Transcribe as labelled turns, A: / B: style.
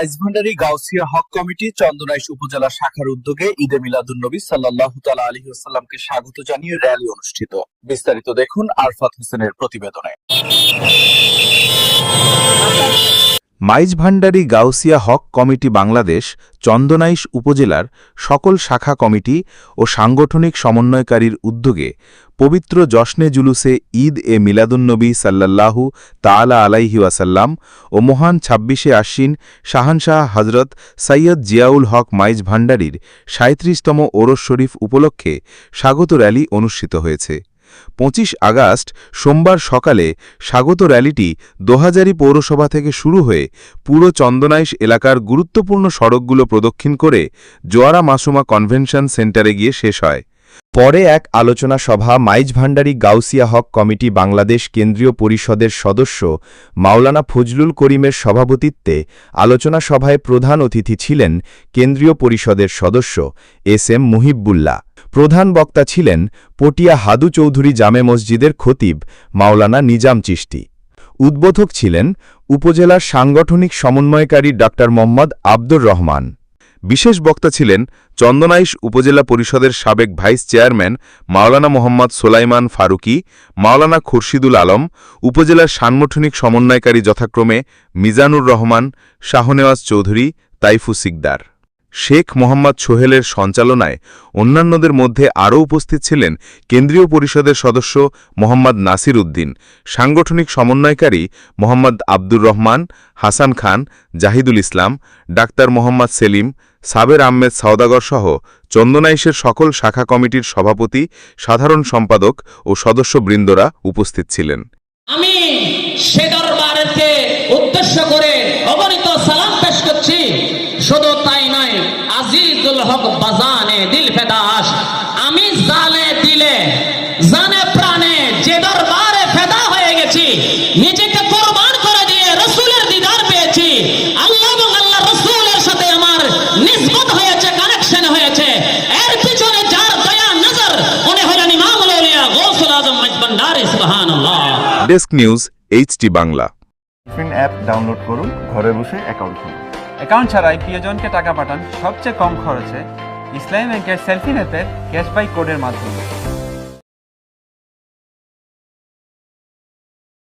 A: আইজভান্ডারি Gausia Haq committee Chandanaish উপজেলা শাখার উদ্যোগে ঈদে মিলাদুন্নবী সাল্লাহ তালা আলী আসাল্লামকে স্বাগত জানিয়ে র্যালি অনুষ্ঠিত। বিস্তারিত দেখুন আরফাত হোসেনের প্রতিবেদনে।
B: মাইজভান্ডারি গাউসিয়া হক কমিটি বাংলাদেশ, চন্দনাইশ উপজেলার সকল শাখা কমিটি ও সাংগঠনিক সমন্বয়কারীর উদ্যোগে পবিত্র জশ্নে জুলুসে ঈদ এ মিলাদুন্নবী সাল্লাল্লাহু তাআলা আলাইহি ওয়াসাল্লাম ও মহান ছাব্বিশে আশ্বিন শাহানশাহ হজরত সৈয়দ জিয়াউল হক মাইজ ভান্ডারির সাঁত্রিশতম ওরস শরীফ উপলক্ষে স্বাগত র্যালি অনুষ্ঠিত হয়েছে। পঁচিশ আগস্ট সোমবার সকালে স্বাগত র্যালিটি দোহাজারি পৌরসভা থেকে শুরু হয়ে পুরো চন্দনাইশ এলাকার গুরুত্বপূর্ণ সড়কগুলো প্রদক্ষিণ করে জোয়ারা মাসুমা কনভেনশন সেন্টারে গিয়ে শেষ হয়। পরে এক আলোচনা সভা মাইজ ভান্ডারি গাউসিয়া হক কমিটি বাংলাদেশ কেন্দ্রীয় পরিষদের সদস্য মাওলানা ফজলুল করিমের সভাপতিত্বে আলোচনা সভায় প্রধান অতিথি ছিলেন কেন্দ্রীয় পরিষদের সদস্য এস এম মুহিবুল্লাহ। প্রধান বক্তা ছিলেন পটিয়া হাদু চৌধুরী জামে মসজিদের খতিব মাওলানা নিজাম চিশতি। উদ্বোধক ছিলেন উপজেলার সাংগঠনিক সমন্বয়কারী ড মোহাম্মদ আব্দুর রহমান। বিশেষ বক্তা ছিলেন চন্দনাইশ উপজেলা পরিষদের সাবেক ভাইস চেয়ারম্যান মাওলানা মোহাম্মদ সোলাইমান ফারুকি, মাওলানা খুরশিদুল আলম, উপজেলার সাংগঠনিক সমন্বয়কারী যথাক্রমে মিজানুর রহমান, শাহনেওয়াজ চৌধুরী, তাইফু সিকদার। শেখ মোহাম্মদ সোহেলের সঞ্চালনায় অন্যান্যদের মধ্যে আরও উপস্থিত ছিলেন কেন্দ্রীয় পরিষদের সদস্য মোহাম্মদ নাসির উদ্দিন, সাংগঠনিক সমন্বয়কারী মোহাম্মদ আব্দুর রহমান, হাসান খান, জাহিদুল ইসলাম, ডাক্তার মোহাম্মদ সেলিম সাবের আহমেদ সাওদাগর সহ চন্দনাইশের সকল শাখা কমিটির সভাপতি, সাধারণ সম্পাদক ও সদস্যবৃন্দরা উপস্থিত ছিলেন।
C: আমি সে দরবারকে উদ্দেশ্য করে সালাম পেশ করছি। শুধু তাই নয়, আজিজুল হক বাজানে দিল আমি জানে সুবহানাল্লাহ।
B: ডেস্ক নিউজ এইচটি বাংলা
D: ফিন অ্যাপ ডাউনলোড করুন ঘরে বসে অ্যাকাউন্ট খুলুন।
E: অ্যাকাউন্ট ছাড়াই প্রিয়জনকে টাকা পাঠান সবচেয়ে কম খরচে। ইসলামী ব্যাংকের সেলফি নেপের ক্যাশবাই কোডের মাধ্যমে।